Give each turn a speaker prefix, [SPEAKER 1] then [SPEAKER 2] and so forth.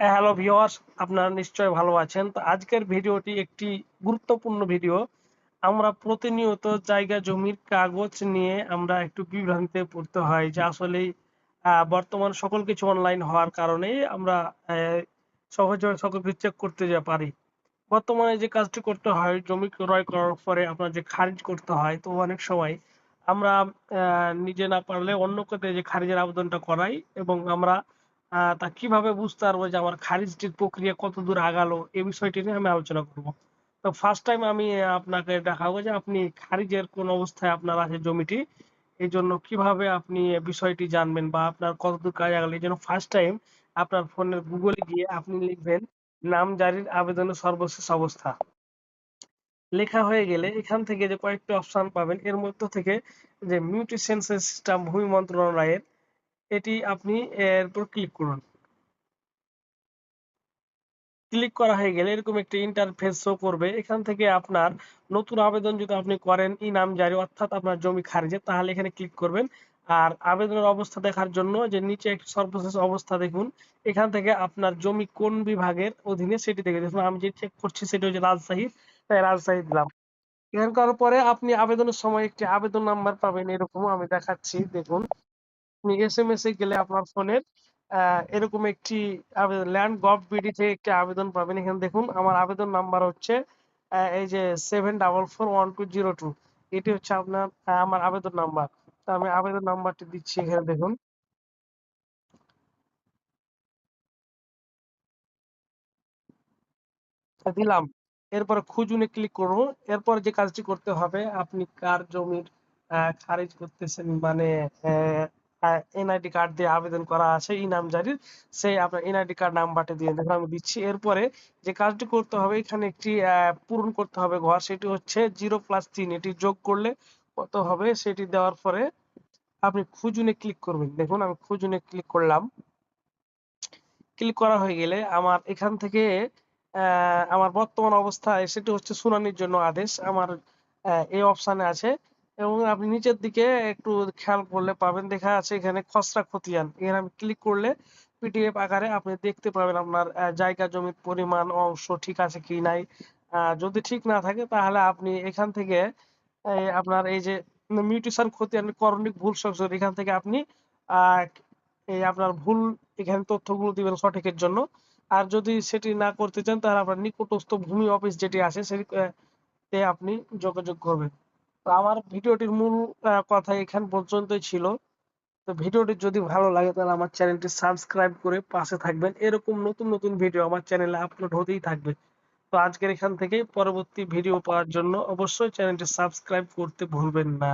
[SPEAKER 1] Hello viewers আপনারা নিশ্চয়ই ভালো আছেন। তো আজকের ভিডিওটি একটি গুরুত্বপূর্ণ ভিডিও। আমরা প্রতিনিয়ত জায়গা, জমির কাগজ নিয়ে আমরা একটু বিভ্রান্তিতে পড়তে হয়, যে আসলে বর্তমান সকল কিছু অনলাইন হওয়ার কারণে আমরা সহজে সকল কিছু চেক করতে যা পারি। বর্তমানে যে কাজটি করতে হয়, জমি ক্রয় করার পরে আপনার যে খারিজ করতে হয়, তো অনেক সময় আমরা নিজে না পারলে অন্য কোথায় যে খারিজের আবেদনটা করাই এবং আমরা তা কীভাবে বুঝতে পারব যে আমার খারিজটির প্রক্রিয়া কত দূর আগালো? এই বিষয়টি নিয়ে আমি আলোচনা করব। তো ফার্স্ট টাইম আমি আপনাকে দেখাবো যে আপনি খারিজের কোন অবস্থায় আপনার আছে জমিটি এই জন্য কীভাবে আপনি এ বিষয়টি জানবেন বা আপনার কতদূর কাজ আগালো। এই জন্য ফার্স্ট টাইম আপনার ফোনের গুগলে গিয়ে আপনি লিখবেন, নাম, জারির আবেদনের সর্বশেষ অবস্থা। লেখা হয়ে গেলে এখান থেকে যে কয়েকটি অপশন পাবেন, এর মধ্য থেকে যে মিউটেশন সিস্টেম ভূমি মন্ত্রণালয়ের এটি আপনি এর উপর ক্লিক করুন। ক্লিক করা হয়ে গেলে এরকম একটি ইন্টারফেস শো করবে। এখান থেকে আপনার নতুন আবেদন যদি আপনি করেন ই নাম জারি, অর্থাৎ আপনার জমি খারিজে, তাহলে এখানে ক্লিক করবেন। আর আবেদনের অবস্থা দেখার জন্য যে নিচে একটি সর্বশেষ অবস্থা দেখুন, এখান থেকে আপনার জমি কোন বিভাগের অধীনে সেটি দেখে দেখুন। আমি যে চেক করছি সেটি হচ্ছে রাজশাহী, তাই রাজশাহী দিলাম। এখানে করার পরে আপনি আবেদনের সময় একটি আবেদন নাম্বার পাবেন, এরকম আমি দেখাচ্ছি, দেখুন। আপনি এস এ গেলে আপনার ফোনের এরকম একটি ল্যান্ড গভ বিডি থেকে একটি আবেদন পাবেন। এখানে দেখুন, আমার আবেদন নাম্বার হচ্ছে এই যে seven double four one two zero two এটি হচ্ছে আপনার আমার আবেদন নাম্বার তো আমি আবেদন নাম্বারটি দিচ্ছি এখানে, দেখুন। দিলাম। এরপরে খুঁজুনে ক্লিক করুন এরপর যে কাজটি করতে হবে, আপনি কার জমির খারিজ করতেছেন? মানে এনআইডি কার্ড দিয়ে আবেদন করা আছে ইনাম জারির। সেই আপনার এনআইডি কার্ড নাম্বারটা দিয়ে দেখুন, আমি দিচ্ছি। এরপরে যে কাজটি করতে হবে, এখানে একটি পূরণ করতে হবে ঘর। সেটি হচ্ছে জিরো প্লাস তিন। এটি যোগ করলে কত হবে? সেটি দেওয়ার পরে আপনি খুঁজুনে ক্লিক করবেন। দেখুন, আমি খুঁজুনে ক্লিক করলাম। ক্লিক করা হয়ে গেলে আমার এখান থেকে আমার বর্তমান অবস্থায় সেটি হচ্ছে শুনানির জন্য আদেশ। আমার এই অপশানে আছে এবং আপনি নিচের দিকে একটু খেয়াল করলে পাবেন, দেখা আছে এখানে খসড়া খতিয়ান। এখানে আমি ক্লিক করলে পিডিএফ আকারে আপনি দেখতে পাবেন আপনার জায়গা, জমির পরিমাণ, অংশ ঠিক আছে কি নাই। যদি ঠিক না থাকে তাহলে আপনি এখান থেকে আপনার এই যে মিউটেশন খতিয়ান, করণিক ভুল সংশোধন, এখান থেকে আপনি এই আপনার ভুল, এখানে তথ্যগুলো দিবেন সঠিকের জন্য। আর যদি সেটি না করতে চান তাহলে আপনার নিকটস্থ ভূমি অফিস যেটি আছে সেটিতে আপনি যোগাযোগ করবেন। তো আমার ভিডিওটির মূল কথা এখান পর্যন্তই ছিল। তো ভিডিওটি যদি ভালো লাগে তাহলে আমার চ্যানেলটি সাবস্ক্রাইব করে পাশে থাকবেন। এরকম নতুন নতুন ভিডিও আমার চ্যানেলে আপলোড হতেই থাকবে। তো আজকের এখান থেকে পরবর্তী ভিডিও পাওয়ার জন্য অবশ্যই চ্যানেলটি সাবস্ক্রাইব করতে ভুলবেন না।